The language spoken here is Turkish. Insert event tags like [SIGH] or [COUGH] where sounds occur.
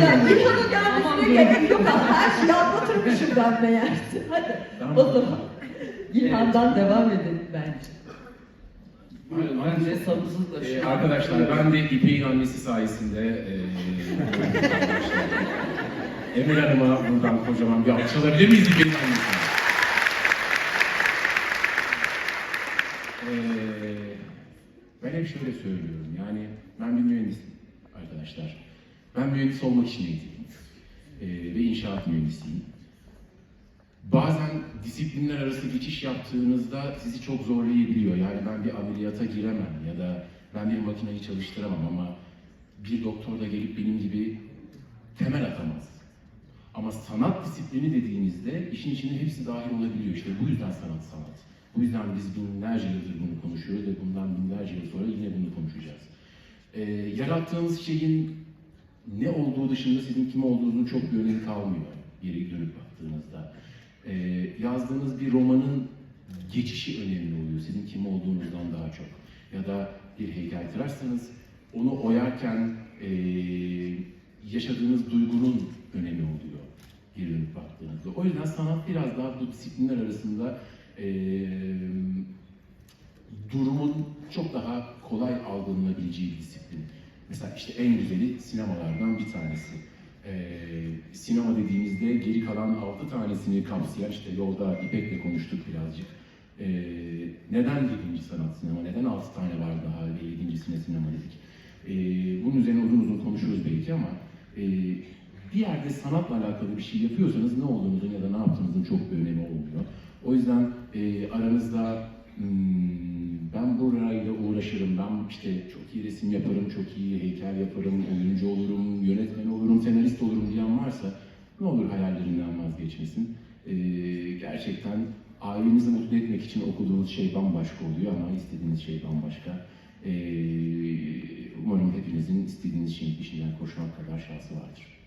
Yani gelmesine gerek yok ama her şeyi anlatırmışım ben meğerse. Hadi o zaman İlhan'dan devam edelim bence. Ben de sabırsızlaşıyorum. Ee, arkadaşlar ben de İpek'in annesi sayesinde e, [LAUGHS] Emel Hanım'a buradan kocaman bir alkış alabilir miyiz İpek'in annesine? Ee, ben hep şöyle söylüyorum yani ben bir mühendisim arkadaşlar. Ben mühendis olmak için eğitimliyim. Ee, ve inşaat mühendisiyim. Bazen disiplinler arası geçiş yaptığınızda sizi çok zorlayabiliyor. Yani ben bir ameliyata giremem ya da ben bir makineyi çalıştıramam ama bir doktor da gelip benim gibi temel atamaz. Ama sanat disiplini dediğinizde işin içine hepsi dahil olabiliyor. İşte bu yüzden sanat sanat. Bu yüzden biz binlerce yıldır bunu konuşuyoruz ve bundan binlerce yıl sonra yine bunu konuşacağız. Ee, yarattığınız şeyin ne olduğu dışında sizin kim olduğunuzun çok bir önemi kalmıyor geri dönüp baktığınızda. Ee, yazdığınız bir romanın geçişi önemli oluyor sizin kim olduğunuzdan daha çok. Ya da bir heykeltıraşsanız onu oyarken ee, yaşadığınız duygunun önemi oluyor geri dönüp baktığınızda. O yüzden sanat biraz daha bu disiplinler arasında ee, durumun çok daha kolay algılanabileceği bir disiplin. Mesela işte en güzeli sinemalardan bir tanesi. Ee, sinema dediğimizde geri kalan altı tanesini kapsayan, işte yolda İpek'le konuştuk birazcık. Ee, neden yedinci sanat sinema, neden altı tane var daha ve yedincisine sinema dedik? Ee, bunun üzerine uzun uzun konuşuruz belki ama e, bir yerde sanatla alakalı bir şey yapıyorsanız ne olduğunuzun ya da ne yaptığınızın çok bir önemi olmuyor. O yüzden e, aranızda hmm, uğraşırım, ben işte çok iyi resim yaparım, çok iyi heykel yaparım, oyuncu olurum, yönetmen olurum, senarist olurum diyen varsa ne olur hayallerinden vazgeçmesin. E, gerçekten ailenizi mutlu etmek için okuduğunuz şey bambaşka oluyor ama istediğiniz şey bambaşka. E, umarım hepinizin istediğiniz şeyin peşinden koşmak kadar şansı vardır.